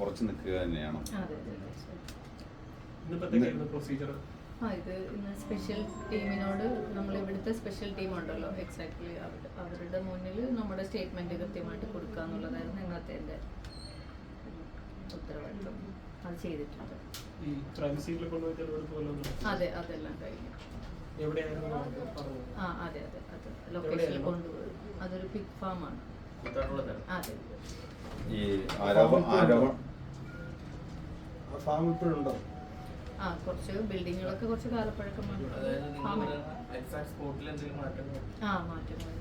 ഉറച്ചു നിൽക്കുക തന്നെയാണ്. ആ ഇത് ഇന്ന് സ്പെഷ്യൽ ടീമിനോട് നമ്മൾ ഇവിടുത്തെ സ്പെഷ്യൽ ടീം ഉണ്ടല്ലോ എക്സാക്ട്ലി അവരുടെ അവരുടെ മുന്നിൽ നമ്മുടെ സ്റ്റേറ്റ്മെന്റ് കൃത്യമായിട്ട് കൊടുക്കുക എന്നുള്ളതായിരുന്നു ഇന്നത്തെ എന്റെ ഉത്തരവാദിത്വം. അത് ചെയ്തിട്ടുണ്ട്. അതെ അതെല്ലാം കഴിഞ്ഞു. ആ അതെ അതെ അത്. ലൊക്കേഷനിൽ കൊണ്ടുപോയി. അതൊരു പിഗ് ഫാമാണ് അതെ ഈ ഫാം ഇപ്പോഴുണ്ടോ ആ കുറച്ച് ബിൽഡിങ്ങുകളൊക്കെ കുറച്ച് കാലപ്പഴക്കമാണ് ആ മാറ്റങ്ങൾ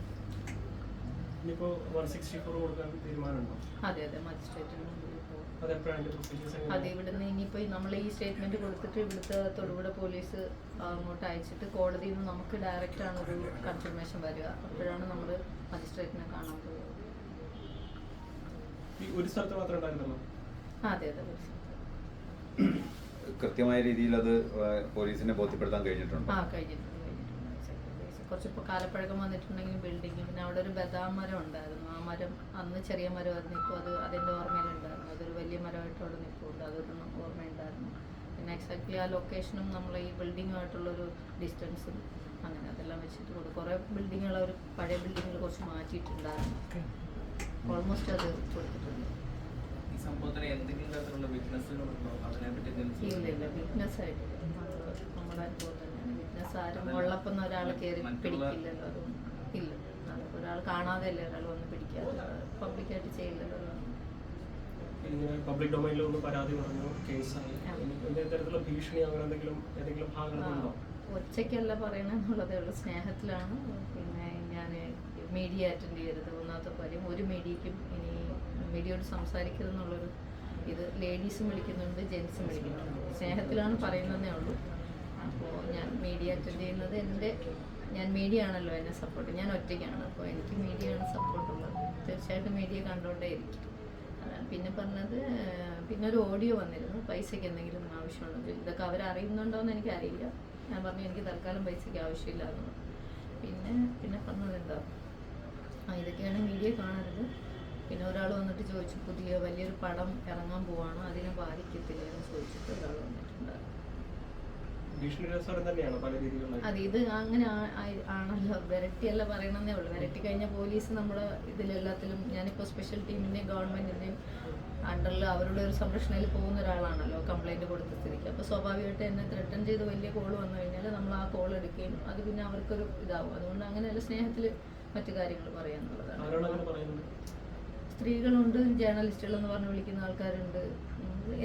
അതെ അതെ മജിസ്ട്രേറ്റിന് അത് ഇവിടുന്ന് ഇനിയിപ്പോ നമ്മൾ ഈ സ്റ്റേറ്റ്മെന്റ് കൊടുത്തിട്ട് ഇവിടുത്തെ തൊടുപുഴ പോലീസ് അങ്ങോട്ട് അയച്ചിട്ട് കോടതിയിൽ നിന്ന് നമുക്ക് ഡയറക്റ്റ് ആണ് ഒരു കൺഫർമേഷൻ വരിക. അപ്പോഴാണ് നമ്മൾ മജിസ്ട്രേറ്റിനെ കാണാൻ ഈ ഒരു സ്ഥലത്ത് മാത്രമേ ഉണ്ടായിരുന്നുള്ളൂ? ആ, അതെ അതെ കൃത്യമായ രീതിയിൽ അത് പോലീസിനെ ബോധ്യപ്പെടുത്താൻ കഴിഞ്ഞിട്ടുണ്ട്? ആ കഴിഞ്ഞിട്ടുണ്ട്. കുറച്ച് കാലപ്പഴക്കം വന്നിട്ടുണ്ടെങ്കിലും ബിൽഡിംഗ് പിന്നെ അവിടെ ഒരു ബദാം മരം ഉണ്ടായിരുന്നു. ആ മരം അന്ന് ചെറിയ മരമായിരുന്നു. ഇപ്പോൾ അത് അതിന്റെ ഓർമ്മയിലുണ്ടായിരുന്നു അതൊരു വലിയ മരമായിട്ട് അവിടെ നിൽപ്പുണ്ട്. അതൊരു ഓർമ്മയുണ്ടായിരുന്നു. പിന്നെ എക്സാക്ട്ലി ആ ലൊക്കേഷനും നമ്മൾ ഈ ബിൽഡിങ്ങുമായിട്ടുള്ളൊരു ഡിസ്റ്റൻസും അങ്ങനെ അതെല്ലാം വെച്ചിട്ട് കൊടുക്കും. കുറേ ബിൽഡിങ്ങുകൾ അവർ പഴയ ബിൽഡിങ്ങുകൾ കുറച്ച് മാറ്റിയിട്ടുണ്ടായിരുന്നു. ഓൾമോസ്റ്റ് അത് കൊടുത്തിട്ടുണ്ട്. ഈ സംഭവത്തിന് എന്തെങ്കിലും തരത്തിലുള്ള വിറ്റ്നസ്സുകളുണ്ടോ അതിനെ പറ്റി ഇല്ല ഇല്ല. വിറ്റ്നസ് ആയിട്ട് നമ്മൾ നമ്മുടെ അനുഭവം തന്നെയാണ് വിറ്റ്നസ് ആരും ഉള്ളപ്പം ഒരാൾ കയറി പിടിക്കില്ലല്ലോ അതൊന്നും ഇല്ല. ഒരാൾ കാണാതെ അല്ലേ ഒരാൾ വന്ന് പിടിക്കാതെ പബ്ലിക്കായിട്ട് ചെയ്യില്ലല്ലോ പബ്ലിക് ഡൊമൈനിൽ ഒന്ന് പരാതി പറഞ്ഞു കേസായി എന്തെങ്കിലും തരത്തിലുള്ള ഭീഷണി അങ്ങനെ എന്തെങ്കിലും ഏതെങ്കിലും ഭാഗങ്ങളുണ്ടോ? ഒച്ചയ്ക്കല്ല പറയണെന്നുള്ളതേ ഉള്ളൂ. സ്നേഹത്തിലാണ്. പിന്നെ ഞാൻ മീഡിയ അറ്റൻഡ് ചെയ്യരുത്. ഒന്നാമത്തെ കാര്യം ഒരു മീഡിയക്കും ഇനി മീഡിയയോട് സംസാരിക്കരുതെന്നുള്ളൊരു ഇത് ലേഡീസും വിളിക്കുന്നുണ്ട് ജെൻസും വിളിക്കുന്നുണ്ട്. സ്നേഹത്തിലാണ് പറയുന്നതേ ഉള്ളൂ. അപ്പോൾ ഞാൻ മീഡിയ അറ്റൻഡ് ചെയ്യുന്നത് എന്റെ ഞാൻ മീഡിയ ആണല്ലോ എന്നെ സപ്പോർട്ട് ഞാൻ ഒറ്റയ്ക്കാണ്. അപ്പോൾ എനിക്ക് മീഡിയയാണ് സപ്പോർട്ടുള്ളത് തീർച്ചയായിട്ടും മീഡിയ കണ്ടുകൊണ്ടേ ഇരിക്കും. പിന്നെ പറഞ്ഞത് പിന്നെ ഒരു ഓഡിയോ വന്നിരുന്നു. പൈസയ്ക്ക് എന്തെങ്കിലും ആവശ്യമുണ്ടോ ഇതൊക്കെ അവരറിയുന്നുണ്ടോ എന്ന് എനിക്കറിയില്ല. ഞാൻ പറഞ്ഞു എനിക്ക് തൽക്കാലം പൈസയ്ക്ക് ആവശ്യമില്ല എന്ന് പിന്നെ പിന്നെ പറഞ്ഞത് എന്താ? ആ ഇതൊക്കെയാണ് മീഡിയ കാണരുത്. പിന്നെ ഒരാൾ വന്നിട്ട് ചോദിച്ചു പുതിയ വലിയൊരു പടം ഇറങ്ങാൻ പോവാണ്? അതിനെ ബാധിക്കത്തില്ല? എന്ന് ചോദിച്ചിട്ട് ഒരാൾ വന്നിട്ടുണ്ടായിരുന്നു ഭീഷണി രസം തന്നെയാണ് പല രീതികളിലായി അത് ഇത് അങ്ങനെ ആണല്ലോ. വെരട്ടിയല്ല പറയണമെന്നേ ഉള്ളൂ. വെരട്ടി കഴിഞ്ഞ പോലീസ് നമ്മുടെ ഇതിലെല്ലാത്തിലും ഞാനിപ്പോൾ സ്പെഷ്യൽ ടീമിന്റെയും ഗവൺമെന്റിന്റെയും അണ്ടറിൽ അവരുടെ ഒരു സംരക്ഷണയിൽ പോകുന്ന ഒരാളാണല്ലോ കംപ്ലൈന്റ് കൊടുത്ത സ്ഥിതിക്ക് അപ്പോൾ സ്വാഭാവികമായിട്ട് എന്നെ ത്രെട്ടൺ ചെയ്ത് വലിയ കോൾ വന്നു കഴിഞ്ഞാൽ നമ്മൾ ആ കോൾ എടുക്കുകയും അത് പിന്നെ അവർക്കൊരു ഇതാവും. അതുകൊണ്ട് അങ്ങനെയല്ല സ്നേഹത്തിൽ മറ്റു കാര്യങ്ങൾ പറയാന്നുള്ളതാണ് സ്ത്രീകളുണ്ട് ജേർണലിസ്റ്റുകൾ എന്ന് പറഞ്ഞ് വിളിക്കുന്ന ആൾക്കാരുണ്ട്.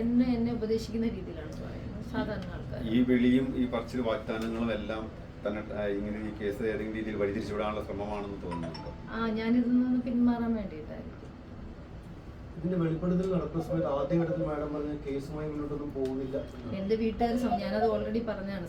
എന്നെ എന്നെ ഉപദേശിക്കുന്ന രീതിയിലാണ്. ഈ വിളിയും ഈ പറച്ചിൽ വാഗ്ദാനങ്ങളും എല്ലാം തന്നെ ഇങ്ങനെ ഈ കേസ് ഏതെങ്കിലും രീതിയിൽ വഴിതിരിച്ചുവിടാനുള്ള ശ്രമമാണെന്ന് തോന്നുന്നുണ്ടോ? ആ ഞാനിതിൽ നിന്ന് പിന്മാറാൻ വേണ്ടിയിട്ടായിരിക്കും. ഇതിന്റെ വെളിപ്പെടുത്തൽ നടക്കുന്ന സമയത്ത് ആദ്യഘട്ടത്തിൽ മാഡം പറഞ്ഞ കേസുമായി മുന്നോട്ടൊന്നും പോകുന്നില്ല. എന്റെ വീട്ടുകാർ ഞാനത് ഓൾറെഡി പറഞ്ഞാണ്